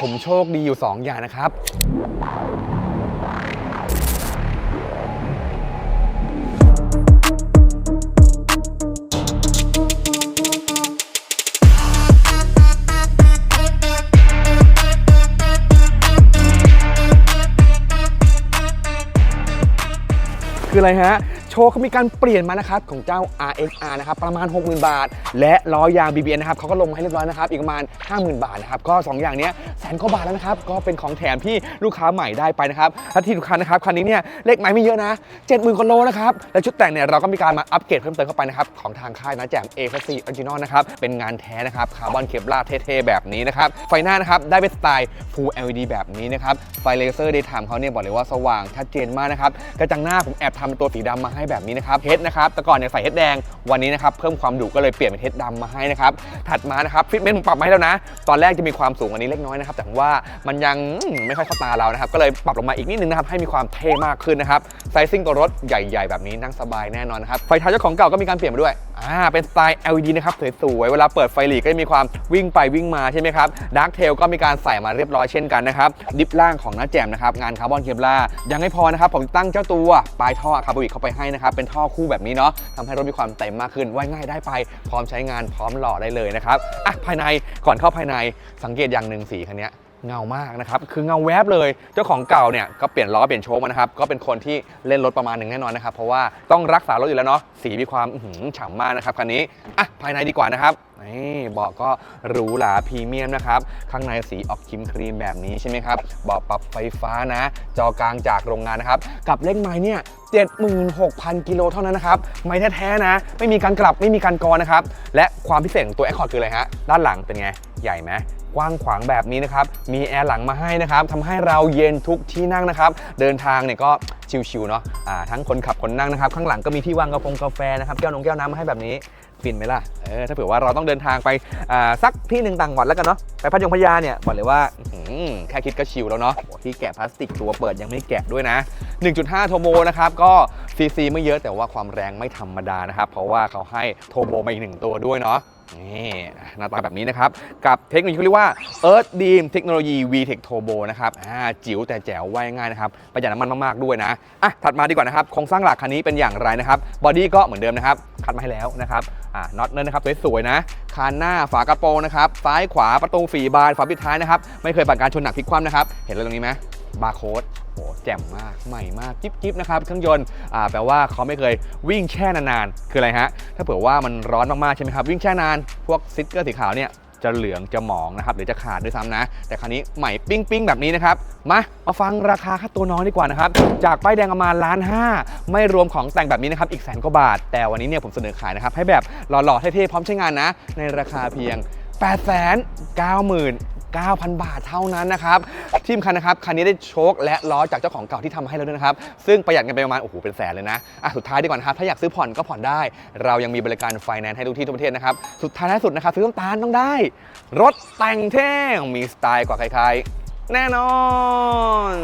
ผมโชคดีอยู่ 2 อย่างนะครับ คืออะไรฮะ ชว์เขามีการเปลี่ยนมานะครับของเจ้า RXR นะครับประมาณ 60,000 บาท และล้อยาง BBN นะครับเขาก็ลงมาให้เรียบร้อยนะครับอีกประมาณ 50,000 บาทนะครับก็ 2 อย่างเนี้ยแสนกว่าบาทแล้วนะครับก็เป็นของแถมที่ลูกค้าใหม่ได้ไปนะครับและที่สำคัญนะครับคันนี้เนี่ยเลขไม้ไม่เยอะนะ 70,000กว่าโลนะครับและชุดแต่งเนี่ยเราก็มีการมาอัปเกรดเพิ่มเติมเข้าไปนะครับของทางค่ายนะแจม A 4 Original นะครับเป็นงานแท้นะครับคาร์บอนเคปลาเท่ๆแบบนี้นะครับไฟหน้านะครับได้เป็นสไตล์ Full LED แบบนี้นะครับไฟเลเซอร์ Daytime เขาเนี่ยบอกเลยว่าสว่างชัดเจนมากนะครับกระจังหน้าผมแอบทำเป็นตัวสีดำมาให้แบบนี้นะครับเฮดนะครับแต่ก่อนเนี่ยใส่เฮดแดงวันนี้นะครับเพิ่มความดุก็เลยเปลี่ยนเป็นเฮดดำมาให้นะครับถัดมานะครับฟิตเมนต์ผมปรับมาให้แล้วนะ ตอนแรกจะมีความสูงอันนี้เล็กน้อยนะครับแต่ว่ามันยังไม่ค่อยเข้าตาเรานะครับก็เลยปรับลงมาอีกนิดนึงนะครับให้มีความเท่มากขึ้นนะครับไซซิ่งตัวรถใหญ่ ๆ แบบนี้นั่งสบายแน่นอนนะครับไฟท้ายเจ้าของเก่าก็มีการเปลี่ยนมาด้วยอ่าเป็นสไตล์ LED นะครับสวยๆเวลาเปิดไฟหลีก็จะมีความวิ่งไปวิ่งมาใช่ไหมครับดาร์กเทลก็มีการใส่มาเรียบร้อยเช่นกันนะครับดิฟล่างของน้าแจมนะครับงานคาร์บอนเคปลายังไม่พอนะครับผมตั้งเจ้าตัวปลายท่อคาร์บอวิกเข้าไปให้นะครับเป็นท่อคู่แบบนี้เนาะทำให้รถมีความเต็มมากขึ้นว่ายง่ายได้ไป พร้อมใช้งานพร้อมหล่อได้เลยนะครับอะภายในก่อนเข้าภายในสังเกตอย่างหนึ่งสีคันนี้เงามากนะครับ คือเงาแวบเลย เจ้าของเก่าเนี่ยก็เปลี่ยนล้อเปลี่ยนโชคมานะครับ ก็เป็นคนที่เล่นรถประมาณหนึ่งแน่นอนนะครับ เพราะว่าต้องรักษารถอยู่แล้วเนาะ สีมีความฉ่ำมากนะครับคันนี้ อะ ภายในดีกว่านะครับนี่เบาะก็หรูหราพรีเมียมนะครับ ข้างในสีออกครีมครีมแบบนี้ใช่ไหมครับเบาะปรับไฟฟ้านะ จอกลางจากโรงงานนะครับ กับเลขไม้เนี่ย 76,000 กิโลเท่านั้นนะครับไม้แท้ๆนะ ไม่มีการกลับไม่มีการกรอนะครับ และความพิเศษของตัว Accord คืออะไรฮะ ด้านหลังเป็นไง ใหญ่ไหมกว้างขวางแบบนี้นะครับ มีแอร์หลังมาให้นะครับทำให้เราเย็นทุกที่นั่งนะครับ เดินทางเนี่ยก็ชิวๆเนาะอ่าทั้งคนขับคนนั่งนะครับ ข้างหลังก็มีที่วางกาแฟกาแฟนะครับแก้วนงแก้วน้ำมาให้แบบนี้ฟินไหมล่ะ เออ ถ้าเผื่อว่าเราต้องเดินทางไปอ่าสักที่หนึ่งต่างจังหวัดแล้วกันเนาะ ไปพัทยงพญาเนี่ย บอกเลยว่าแค่คิดก็ชิลแล้วเนาะ ที่แกะพลาสติกตัวเปิดยังไม่แกะด้วยนะ 1.5 โทโบนะครับ ก็ซีซีไม่เยอะแต่ว่าความแรงไม่ธรรมดานะครับ เพราะว่าเขาให้โทโบมาอีกหนึ่งตัวด้วยเนาะนี่หน้าตาแบบนี้นะครับ กับเทคโนโลยีเขาเรียกว่า Earth Beam เทคโนโลยี VTEC Turbo นะครับอ่าจิ๋วแต่แจ๋วว่ายง่ายนะครับ ประหยัดน้ำมันมาก ๆ ด้วยนะอะถัดมาดีกว่านะครับ โครงสร้างหลักคันนี้เป็นอย่างไรนะครับ บอดี้ก็เหมือนเดิมนะครับ คัดมาให้แล้วนะครับอ่าน็อตเนินนะครับ สวย ๆ นะคานหน้าฝากระโปรงนะครับ ซ้ายขวาประตูฝีบานฝาปิดท้ายนะครับ ไม่เคยผ่านการชนหนักพลิกคว่ำนะครับ เห็นอะไรตรงนี้ไหมบาร์โค้ด โอ้แจ่มมากใหม่มากจิ๊บจิบนะครับเครื่องยนต์อ่าแปลว่าเขาไม่เคยวิ่งแช่นานๆคืออะไรฮะถ้าเผื่อว่ามันร้อนมากๆใช่ไหมครับวิ่งแช่นาน พวกซิตเกอร์สีขาวเนี่ยจะเหลืองจะหมองนะครับหรือจะขาดด้วยซ้ำนะ แต่คราวนี้ใหม่ปิ้งปิ้งแบบนี้นะครับ มามาฟังราคาค่าตัวน้องดีกว่านะครับ จากป้ายแดงประมาณล้านห้าไม่รวมของแต่งแบบนี้นะครับ อีกแสนกว่าบาท แต่วันนี้เนี่ยผมเสนอขายนะครับ ให้แบบหล่อๆเท่ๆพร้อมใช้งานนะ ในราคาเพียง 8 9 9 9,000 บาทเท่านั้นนะครับที่สำคัญนะครับคันนี้ได้โชคและล้อจากเจ้าของเก่าที่ทำให้แล้วด้วยนะครับซึ่งประหยัดกันไปประมาณโอ้โหเป็นแสนเลยนะอะสุดท้ายดีกว่านะครับถ้าอยากซื้อผ่อนก็ผ่อนได้ เรายังมีบริการไฟแนนซ์ให้ทุกที่ทุกประเทศนะครับสุดท้ายท้ายสุดนะครับซื้อต้องตาลต้องได้ รถแต่งเท่มีสไตล์กว่าใครๆแน่นอน